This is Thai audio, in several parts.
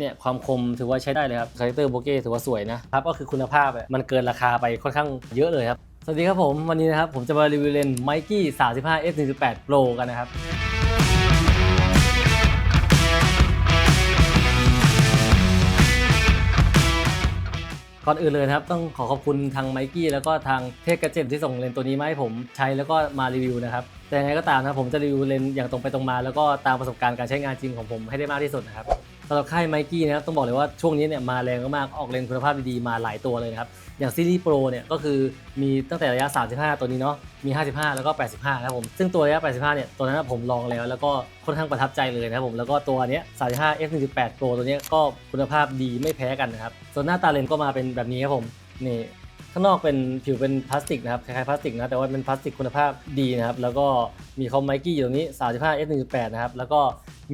เนี่ยความคมถือว่าใช้ได้เลยครับคาแรคเตอร์โบเก้ถือว่าสวยนะครับก็คือคุณภาพมันเกินราคาไปค่อนข้างเยอะเลยครับ สวัสดีครับผมวันนี้นะครับผมจะมารีวิวเลนส์ Mikey 35 f 1.8 Pro กันนะครับก่อนอื่นเลยครับต้องขอขอบคุณทางไมกี้แล้วก็ทางเทคกระเจ็ที่ส่งเลนตัวนี้มาให้ผมใช้แล้วก็มารีวิวนะครับแต่ยังไงก็ตามนะผมจะรีวิวเลนอย่างตรงไปตรงมา แล้วก็ตามประสบการณ์การใช้งานจริงของผมให้ได้มากที่สุดนะครับ สำหรับค่ายไมกี้นะครับต้องบอกเลยว่าช่วงนี้เนี่ยมาแรงมากออกเลนคุณภาพดีๆมาหลายตัวเลยนะครับอย่างซีรีส์โปรเนี่ยก็คือมีตั้งแต่ระยะ 35 ตัวนี้เนาะมี 55 แล้วก็ 85นะครับผมซึ่งตัวระยะ 85 เนี่ยตัวนั้นผมลองแล้วแล้วก็ค่อนข้างประทับใจเลยนะครับผมแล้วก็ตัวเนี้ย 35 f 1.8 Pro ตัวเนี้ยก็คุณภาพดีไม่แพ้กันนะครับส่วนหน้าตาเลนก็มาเป็นแบบนี้ครับผมนี่ ข้างนอกเป็นผิวเป็นพลาสติกนะครับคล้ายๆพลาสติกนะแต่ว่าเป็นพลาสติกคุณภาพดีนะครับแล้วก็มีคอมไมกี้อยู่ตรงนี้ 35 f 1.8นะครับแล้วก็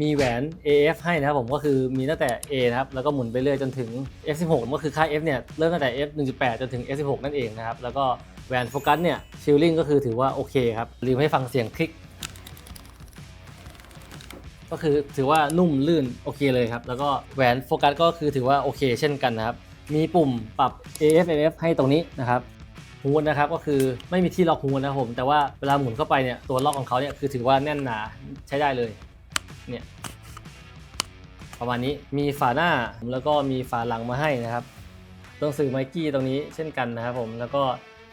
มีแหวน AF ให้นะครับผมก็คือมีตั้งแต่ A นะครับแล้วก็หมุนไปเรื่อยจนถึง F16 ก็คือค่า F เนี่ยเริ่มตั้งแต่ F 1.8จนถึง F16 นั่นเองนะครับแล้วก็แหวนโฟกัสเนี่ยฟิลลิ่งก็คือถือว่าโอเคครับลืมให้ฟังเสียงคลิก ก็คือถือว่านุ่มลื่นโอเคเลยครับแล้วก็แหวนโฟกัสก็คือถือว่าโอเค เช่นกันนะครับ มีปุ่มปรับ AF AF ให้ตรงนี้นะครับฮูดนะครับก็คือไม่มีที่ล็อกฮูดนะครับผมแต่ว่าเวลาหมุนเข้าไปเนี่ยตัวล็อกของเขาเนี่ยคือถือว่าแน่นหนาใช้ได้เลยเนี่ยประมาณนี้มีฝาหน้าแล้วก็มีฝาหลังมาให้นะครับตัวหนังสื่อไมกี้ตรงนี้เช่นกันนะครับผมแล้วก็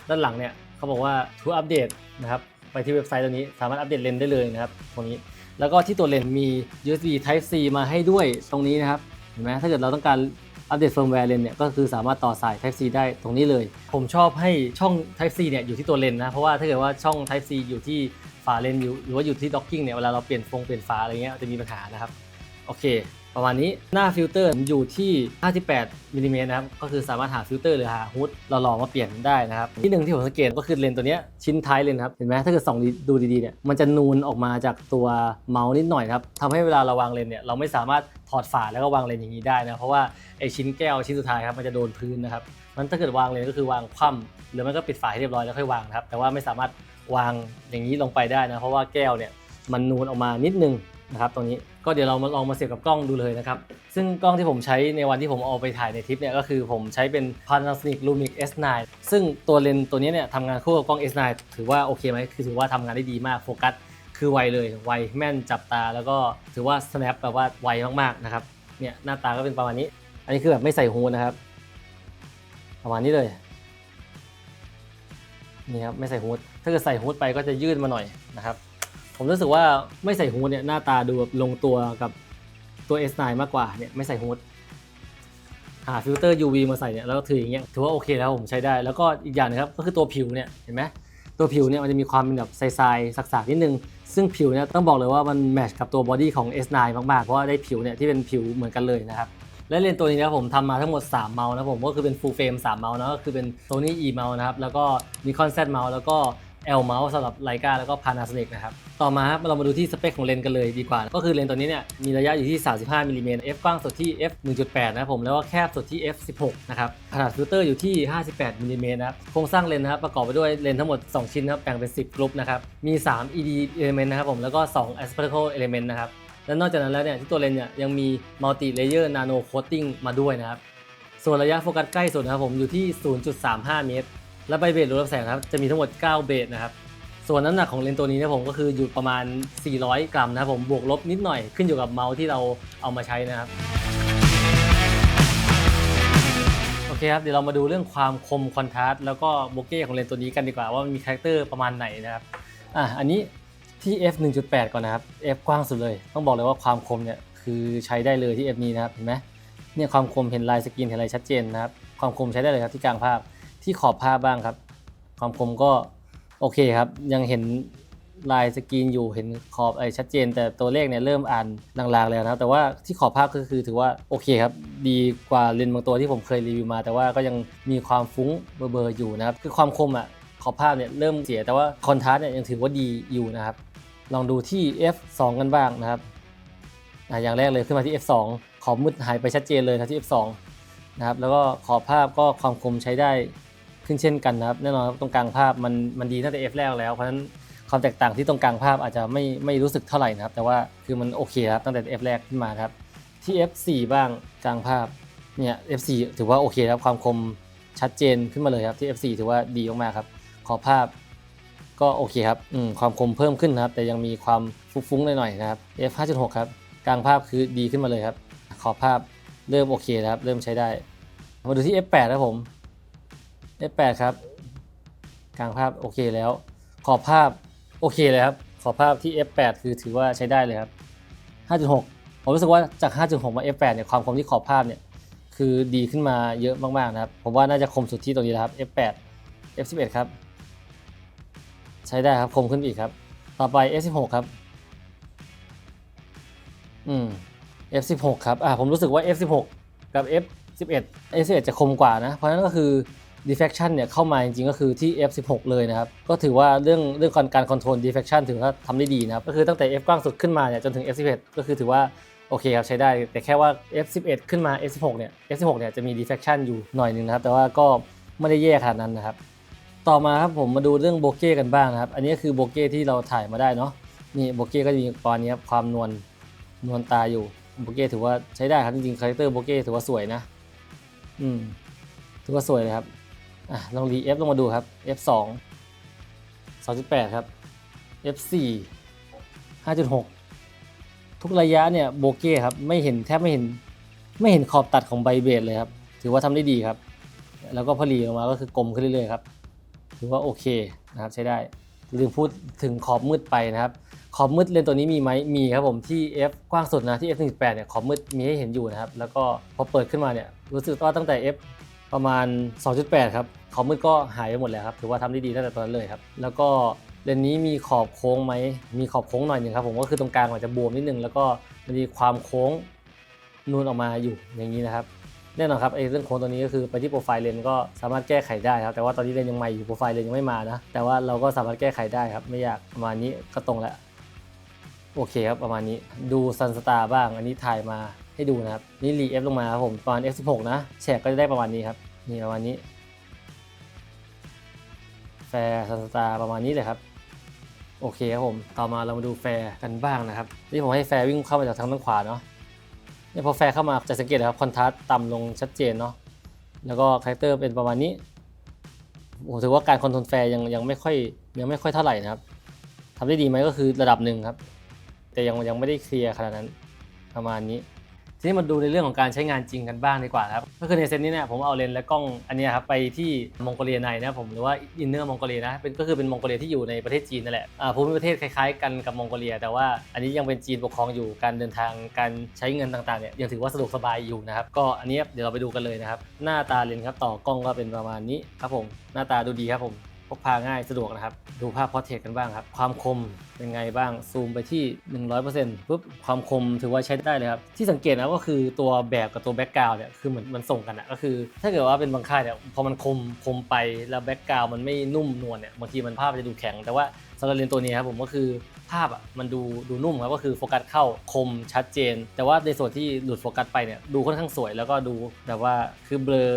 ด้านหลังเนี่ยเขาบอกว่าทูอัปเดตนะครับไปที่เว็บไซต์ตัวนี้สามารถอัปเดตเลนส์ได้เลยนะครับตรงนี้แล้วก็ที่ตัวเลนส์มี USB Type C มาให้ด้วยตรงนี้นะครับเห็นไหมถ้าเกิดเราต้องการ อัปเดตเฟิร์มแวร์เลนเนี่ยก็คือสามารถต่อสาย Type C ได้ตรงนี้เลย ผมชอบให้ช่อง Type C เนี่ยอยู่ที่ตัวเลนนะ เพราะว่าถ้าเกิดว่าช่อง Type C อยู่ที่ฝาเลนอยู่หรือว่าอยู่ที่ด็อกกิ้งเนี่ยเวลาเราเปลี่ยนฟงเปลี่ยนฝาอะไรเงี้ยจะมีปัญหานะครับ โอเค ประมาณนี้หน้าฟิลเตอร์อยู่ที่ 58มิลลิเมตรนะครับ ก็คือสามารถหาฟิลเตอร์หรือหาฮูดเราลองมาเปลี่ยนได้นะครับ ที่หนึ่งที่ผมสังเกตก็คือเลนส์ตัวนี้ชิ้นท้ายเลนครับ เห็นไหมถ้าเกิดส่องดูดีๆเนี่ยมันจะนูนออกมาจากตัวเมาส์นิดหน่อยครับทำให้เวลาเราวางเลนเนี่ยเราไม่สามารถถอดฝาแล้วก็วางเลนอย่างนี้ได้นะเพราะว่าไอชิ้นแก้วชิ้นสุดท้ายครับมันจะโดนพื้นนะครับมันถ้าเกิดวางเลนก็คือวางคว่ำหรือมันก็ปิดฝาให้เรียบร้อยแล้วค่อยวางครับแต่ว่าไม่สามารถวางอย่างนี้ลงไปได้นะเพราะว่าแก้วเนี่ยมันนูนออกมานิดนึง นะครับตรงนี้ก็เดี๋ยวเรามาลองมาเสียบกับกล้องดูเลยนะครับ ซึ่งกล้องที่ผมใช้ในวันที่ผมเอาไปถ่ายในทริปเนี่ยก็คือผมใช้เป็น Panasonic Lumix S9 ซึ่งตัวเลนส์ตัวนี้เนี่ยทำงานคู่กับกล้อง S9 ถือว่าโอเคไหมคือถือว่าทำงานได้ดีมากโฟกัสคือไวเลยไวแม่นจับตาแล้วก็ถือว่า snap แบบว่าไวมากๆนะครับเนี่ยหน้าตาก็เป็นประมาณนี้ อันนี้คือแบบไม่ใส่ฮูดนะครับ ประมาณนี้เลยนี่ครับไม่ใส่ฮูดถ้าเกิดใส่ฮูดไปก็จะยืดมาหน่อยนะครับ ผมรู้สึกว่าไม่ใส่ฮูดเนี่ยหน้าตาดูแบบลงตัวกับตัว S9 มากกว่าเนี่ยไม่ใส่ฮูดหาฟิลเตอร์ UV มาใส่เนี่ยแล้วก็ถืออย่างเงี้ยถือว่าโอเคแล้วผมใช้ได้ แล้วก็อีกอย่างหนึงครับก็คือตัวผิวเนี่ยเห็นไหมตัวผิวเนี่ยมันจะมีความเป็นแบบทรายๆสักๆนิดนึง ซึ่งผิวเนี่ยต้องบอกเลยว่ามันแมชกับตัวบอดี้ของ S9 มากๆ เพราะว่าได้ผิวเนี่ยที่เป็นผิวเหมือนกันเลยนะครับ และเลนส์ตัวนี้นะผมทำมาทั้งหมด 3 เมาส์นะผมก็คือเป็น full frame 3 เมาส์นะก็คือเป็น Sony E เมาส์นะครับแล้วก็ Nikon Z เมาส์แล้วก็ L เมาส์สำหรับไลกาแล้วก็ Panasonic นะครับ ต่อมาครับเรามาดูที่สเปคของเลนส์กันเลยดีกว่า ก็คือเลนส์ตัวนี้เนี่ยมีระยะอยู่ที่ 35มิลลิเมตร f กว้างสุดที่ f 1.8 นะครับผม แล้วก็แคบสุดที่ f 16 นะครับ ขนาดฟิลเตอร์อยู่ที่ 58มิลลิเมตรนะครับ โครงสร้างเลนส์นะครับประกอบไปด้วยเลนส์ทั้งหมด 2 ชิ้นนะครับแบ่งเป็น 10กรุ๊ปนะครับ มี 3 ED element นะครับผม แล้วก็ 2 aspherical element นะครับ และนอกจากนั้นแล้วเนี่ยที่ตัวเลนส์เนี่ยยังมี multi layer nano coating มาด้วยนะครับ ส่วนระยะโฟกัสใกล้สุดนะครับผมอยู่ที่ 0.35 เมตร และใบเบสรูรับแสงครับจะมีทั้งหมด 9 เบสนะครับ ส่วนน้ำหนักของเลนส์ตัวนี้นี่ยผมก็คืออยู่ประมาณ 400 กรัมนะครับผมบวกลบนิดหน่อยขึ้นอยู่กับเมาส์ที่เราเอามาใช้นะครับโอเคครับเดี๋ยวเรามาดูเรื่องความคมคอนทราสต์แล้วก็โบเก้ของเลนส์ตัวนี้กันดีกว่าว่ามันมีคาแรคเตอร์ประมาณไหนนะครับอะอันนี้ที่ f 1.8 ก่อนนะครับ f กว้างสุดเลย ต้องบอกเลยว่าความคมเนี่ยคือใช้ได้เลยที่ f นี้นะครับเห็นไหมเนี่ยความคมเห็นลายสกรีนเห็นอะไรชัดเจนนะครับความคมใช้ได้เลยครับที่กลางภาพ ที่ขอบภาพบ้างครับ ความคมก็โอเคครับ ยังเห็นลายสกรีนอยู่เห็นขอบไรชัดเจน แต่ตัวเลขเนี่ยเริ่มอ่านลางๆแล้วนะครับแต่ว่าที่ขอบภาพก็คือถือว่าโอเคครับ ดีกว่าเลนส์บางตัวที่ผมเคยรีวิวมา แต่ว่าก็ยังมีความฟุ้งเบลอๆอยู่นะครับคือความคมอะขอบภาพเนี่ยเริ่มเสียแต่ว่าคอนทราสต์เนี่ยยังถือว่าดีอยู่นะครับ ลองดูที่ f2 กันบ้างนะครับอะอย่างแรกเลยขึ้นมาที่ f2 ขอบมืดหายไปชัดเจนเลยครับที่ f2 นะครับแล้วก็ขอบภาพก็ความคมใช้ได้ ขึ้นเช่นกันนะครับแน่นอนครับตรงกลางภาพมันมันดีตั้งแต่ F แรกแล้วเพราะฉะนั้นความแตกต่างที่ตรงกลางภาพอาจจะไม่ไม่รู้สึกเท่าไหร่นะครับ แต่ว่าคือมันโอเคครับตั้งแต่ F แรกขึ้นมาครับที่ F4 บ้างกลางภาพเนี่ย F4 ถือว่าโอเคครับความคมชัดเจนขึ้นมาเลยครับที่ F4 ถือว่าดีมากๆครับ ขอบภาพก็โอเคครับความคมเพิ่มขึ้นนะครับ แต่ยังมีความฟุ้งๆหน่อยๆนะครับ F 5.6ครับกลางภาพคือดีขึ้นมาเลยครับ ขอบภาพเริ่มโอเคครับ เริ่มใช้ได้ มาดูที่ F8 ครับผม F8 ครับ กลางภาพโอเคแล้ว ขอบภาพโอเคเลยครับ ขอบภาพที่ F8 คือถือว่าใช้ได้เลยครับ 5.6 ผมรู้สึกว่าจาก 5.6 มา F8 เนี่ยความคมที่ขอบภาพเนี่ยคือดีขึ้นมาเยอะมากๆนะครับ ผมว่าน่าจะคมสุดที่ตรงนี้นะครับ F8 F11 ครับ ใช้ได้ครับคมขึ้นอีกครับ ต่อไป F16 ครับ อืม F16 ครับ อ่าผมรู้สึกว่า F16 กับ F11 F11 จะคมกว่านะ เพราะฉะนั้นก็คือ deflection เนี่ยเข้ามาจริงๆก็คือที่ F16 เลยนะครับ ก็ถือว่าเรื่องเรื่องการคอนโทรล deflection ถือว่าทำได้ดีนะครับ ก็คือตั้งแต่ F กว้างสุดขึ้นมาเนี่ยจนถึง F11 ก็คือถือว่าโอเคครับใช้ได้ แต่แค่ว่า F11 ขึ้นมา F16 เนี่ย F16 เนี่ยจะมี deflection อยู่หน่อยนึงนะครับ แต่ว่าก็ไม่ได้แย่ขนาดนั้นนะครับ ต่อมาครับผมมาดูเรื่องโบเก้กันบ้างนะครับ อันนี้ก็คือโบเก้ที่เราถ่ายมาได้เนาะ นี่โบเก้ก็จะมีตอนนี้ครับความนวลนวลตาอยู่ โบเก้ถือว่าใช้ได้ครับจริงๆคาแรคเตอร์โบเก้ถือว่าสวยนะ อืมถือว่าสวยเลยครับ อะลองรี F ลงมาดูครับ F 2 2.8 ครับ F 4 5.6 ทุกระยะเนี่ยโบเก้ครับไม่เห็นแทบไม่เห็นไม่เห็นขอบตัดของใบเบสเลยครับ ถือว่าทำได้ดีครับ แล้วก็พอรีลงมาก็คือกลมขึ้นเรื่อยๆครับ ถือว่าโอเคนะครับใช้ได้ลืมพูดถึงขอบมืดไปนะครับ ขอบมืดเลนส์ตัวนี้มีไหมมีครับผมที่ F กว้างสุดนะที่ F 1.8เนี่ยขอบมืดมีให้เห็นอยู่นะครับ แล้วก็พอเปิดขึ้นมาเนี่ยรู้สึกว่าตั้งแต่ F ประมาณ 2.8 ครับขอบมืดก็หายไปหมดแล้วครับถือว่าทำได้ดีตั้งแต่ตอนนั้นเลยครับ แล้วก็เลนนี้มีขอบโค้งไหมมีขอบโค้งหน่อยหนึ่งครับผมก็คือตรงกลางมันจะบวมนิดนึงแล้วก็มันมีความโค้งนูนออกมาอยู่อย่างนี้นะครับแน่นอนครับไอ้เรื่องโค้งตัวนี้ก็คือไปที่โปรไฟล์เลนก็สามารถแก้ไขได้ครับ แต่ว่าตอนนี้เลนยังใหม่อยู่โปรไฟล์เลนยังไม่มานะ แต่ว่าเราก็สามารถแก้ไขได้ครับ ไม่ยากประมาณนี้ก็ตรงแล้ว โอเคครับประมาณนี้ดูซันสตาร์บ้าง อันนี้ถ่ายมา ให้ดูนะครับ นี่รีเอฟลงมาครับผมประมาณ F16 นะ แฉกก็จะได้ประมาณนี้ครับ นี่ประมาณนี้ แฟร์ซันสตาร์ประมาณนี้เลยครับ โอเคครับผม ต่อมาเรามาดูแฟร์กันบ้างนะครับที่ผมให้แฟร์วิ่งเข้ามาจากทางด้านขวาเนาะเนี่ยพอแฟร์เข้ามาจะสังเกตนะครับคอนทราสต์ต่ำลงชัดเจนเนาะ แล้วก็คาแรคเตอร์เป็นประมาณนี้ ผมถือว่าการคอนโทรลแฟร์ยังยังไม่ค่อยยังไม่ค่อยเท่าไหร่นะครับทำได้ดีไหมก็คือระดับหนึ่งครับ แต่ยังยังไม่ได้เคลียร์ขนาดนั้นประมาณนี้ ทีนี้มาดูในเรื่องของการใช้งานจริงกันบ้างดีกว่าครับ ก็คือในเซตนี้เนี่ยผมเอาเลนส์และกล้องอันนี้ครับไปที่มองโกเลียในนะผมหรือว่าอินเนอร์มองโกเลียนะเป็นก็คือเป็นมองโกเลียที่อยู่ในประเทศจีนนั่นแหละอ่าภูมิประเทศคล้ายๆกันกับมองโกเลีย แต่ว่าอันนี้ยังเป็นจีนปกครองอยู่การเดินทางการใช้เงินต่างๆเนี่ยยังถือว่าสะดวกสบายอยู่นะครับก็อันนี้เดี๋ยวเราไปดูกันเลยนะครับหน้าตาเลนส์ครับต่อกล้องก็เป็นประมาณนี้ครับผมหน้าตาดูดีครับผม กพาง่ายสะดวกนะครับ ดูภาพพอร์เทรตกันบ้างครับ ความคมเป็นไงบ้างซูมไปที่ 100%ปุ๊บความคมถือว่าใช้ได้เลยครับ ที่สังเกตนะก็คือตัวแบบกับตัวแบ็กกราวด์เนี่ยคือเหมือนมันส่งกันอะก็คือ ถ้าเกิดว่าเป็นบางค่ายเนี่ยพอมันคมคมไปแล้วแบ็กกราวด์มันไม่นุ่มนวลเนี่ยบางทีมันภาพจะดูแข็ง แต่ว่าสำหรับเลนส์ตัวนี้ครับผมก็คือภาพอะมันดูดูนุ่มครับก็คือโฟกัสเข้าคมชัดเจน แต่ว่าในส่วนที่หลุดโฟกัสไปเนี่ยดูค่อนข้างสวยแล้วก็ดูแบบว่าคือเบลอ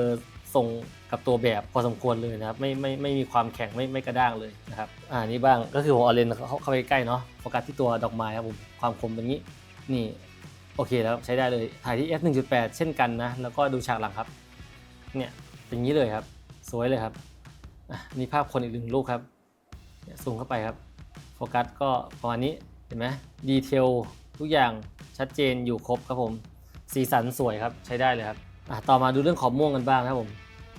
ทรงกับตัวแบบพอสมควรเลยนะครับไม่ไม่ไม่มีความแข็งไม่ไม่กระด้างเลยนะครับอ่านี่บ้างก็คือผมเอาเลนส์เข้าเข้าไปใกล้เนาะโฟกัสที่ตัวดอกไม้ครับผมความคมเป็นงี้นี่โอเคแล้วใช้ได้เลยถ่ายที่ f 1.8 เช่นกันนะแล้วก็ดูฉากหลังครับเนี่ยเป็นงี้เลยครับ สวยเลยครับอะนี่ภาพคนอีกหนึ่งรูปครับซูมเข้าไปครับโฟกัสก็ประมาณนี้เห็นไหมดีเทลทุกอย่างชัดเจนอยู่ครบครับผมสีสันสวยครับใช้ได้เลยครับ อะต่อมาดูเรื่องขอบม่วงกันบ้างนะครับผม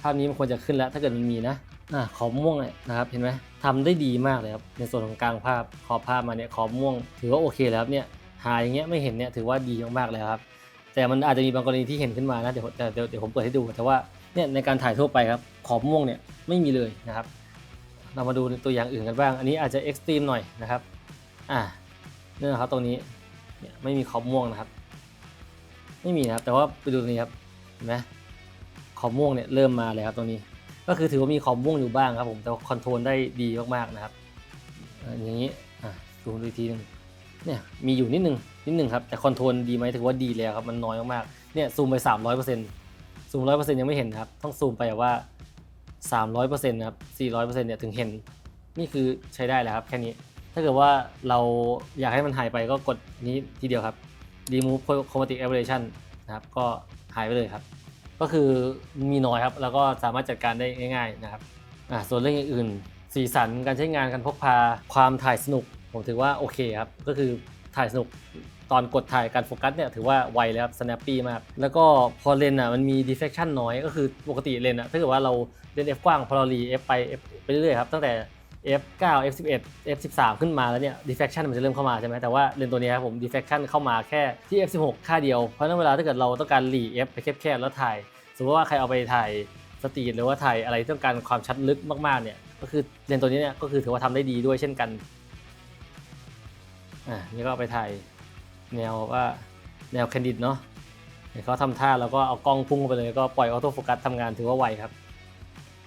ภาพนี้มันควรจะขึ้นแล้วถ้าเกิดมันมีนะอะขอบม่วงเนี่ยนะครับเห็นไหมทำได้ดีมากเลยครับในส่วนของกลางภาพขอบภาพมาเนี่ยขอบม่วง ถือว่าโอเคแล้วครับเนี่ยหาอย่างเงี้ยไม่เห็นเนี่ยถือว่าดีมากๆเลยครับ แต่มันอาจจะมีบางกรณีที่เห็นขึ้นมานะเดี๋ยวเดี๋ยวเดี๋ยวเดี๋ยวผมเปิดให้ดูแต่ว่าเนี่ยในการถ่ายทั่วไปครับขอบม่วงเนี่ยไม่มีเลยนะครับ เรามาดูตัวอย่างอื่นกันบ้าง อันนี้อาจจะเอ็กซ์ตรีมหน่อยนะครับอ่านี่นะครับตรงนี้เนี่ยไม่มีขอบม่วงนะครับ ไม่มีนะครับแต่ว่าไปดูตรงนี้ครับ เห็นไหมขอบม่วงเนี่ยเริ่มมาเลยครับตรงนี้ ก็คือถือว่ามีขอบม่วงอยู่บ้างครับผมแต่ว่าคอนโทรลได้ดีมากๆนะครับอย่างนี้ดูดูอีกทีหนึงเนี่ยมีอยู่นิดนึงนิดนึงครับแต่คอนโทรลดีไหมถือว่าดีแล้วครับมันน้อยมากๆเนี่ยซูมไป 300%ซูม100%ยังไม่เห็นครับต้องซูมไปแบบว่า 300%นะครับ400%เนี่ยถึงเห็นนี่คือใช้ได้แล้วครับแค่นี้ ถ้าเกิดว่าเราอยากให้มันหายไปก็กดนี้ทีเดียวครับ remove chromatic aberration นะครับก็ หายไปเลยครับ ก็คือมีน้อยครับ แล้วก็สามารถจัดการได้ง่ายๆนะครับอ่าส่วนเรื่องอื่นๆสีสันการใช้งานการพกพาความถ่ายสนุก ผมถือว่าโอเคครับ ก็คือถ่ายสนุกตอนกดถ่ายการโฟกัสเนี่ยถือว่าไวเลยครับ snappy มาก แล้วก็พอเลนส์อะมันมี diffraction น้อย ก็คือปกติเลนส์อะถ้าเกิดว่าเราเลน f กว้างพอเรารี f ไป f ไปเรื่อยๆครับตั้งแต่ f9 f11 f13 ขึ้นมาแล้วเนี่ย diffraction มันจะเริ่มเข้ามาใช่ไหมแต่ว่าเลนส์ตัวนี้ครับผม diffraction เข้ามาแค่ที่ f16 ค่าเดียว เพราะนั้นเวลาถ้าเกิดเราต้องการรี f ไปแคบๆแล้วถ่าย สมมติว่าใครเอาไปถ่ายสตรีทหรือว่าถ่ายอะไรที่ต้องการความชัดลึกมากๆเนี่ยก็คือเลนส์ตัวนี้เนี่ยก็คือถือว่าทำได้ดีด้วยเช่นกันอะนี่ก็เอาไปถ่ายแนวว่าแนวแคนดิดเนาะเห็นเขาทำท่าแล้วก็เอากล้องพุ่งไปเลยก็ปล่อยออโต้โฟกัสทำงานถือว่าไวครับ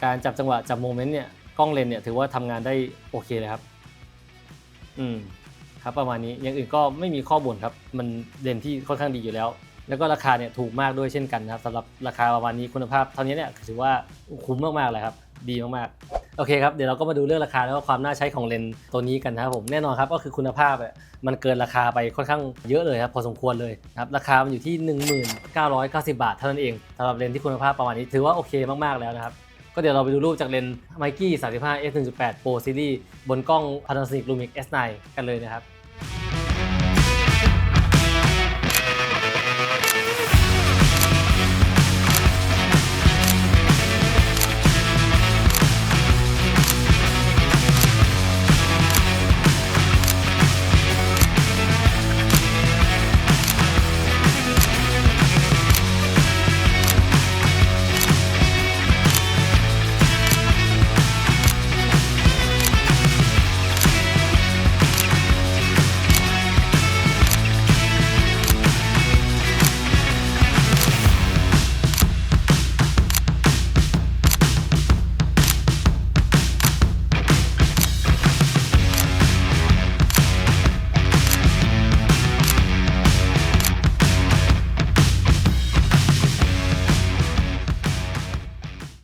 การจับจังหวะจับโมเมนต์เนี่ย กล้องเลนเนี่ยถือว่าทำงานได้โอเคเลยครับ อืม ครับประมาณนี้อย่างอื่นก็ไม่มีข้อบ่นครับ มันเลนที่ค่อนข้างดีอยู่แล้ว แล้วก็ราคาเนี่ยถูกมากด้วยเช่นกันนะครับสำหรับราคาประมาณนี้คุณภาพเท่านี้เนี่ยถือว่าคุ้มมากๆเลยครับ ดีมากๆโอเคครับ เดี๋ยวเราก็มาดูเรื่องราคาแล้วก็ความน่าใช้ของเลนส์ตัวนี้กันนะครับผมแน่นอนครับก็คือคุณภาพมันเกินราคาไปค่อนข้างเยอะเลยครับพอสมควรเลยครับราคามันอยู่ที่ 1990 บาทเท่านั้นเองสำหรับเลนส์ที่คุณภาพประมาณนี้ถือว่าโอเคมากๆแล้วนะครับ ก็เดี๋ยวเราไปดูรูปจากเลนส์ Mikey 35 f 1.8 Pro Series บนกล้อง Panasonic Lumix S9 กันเลยนะครับ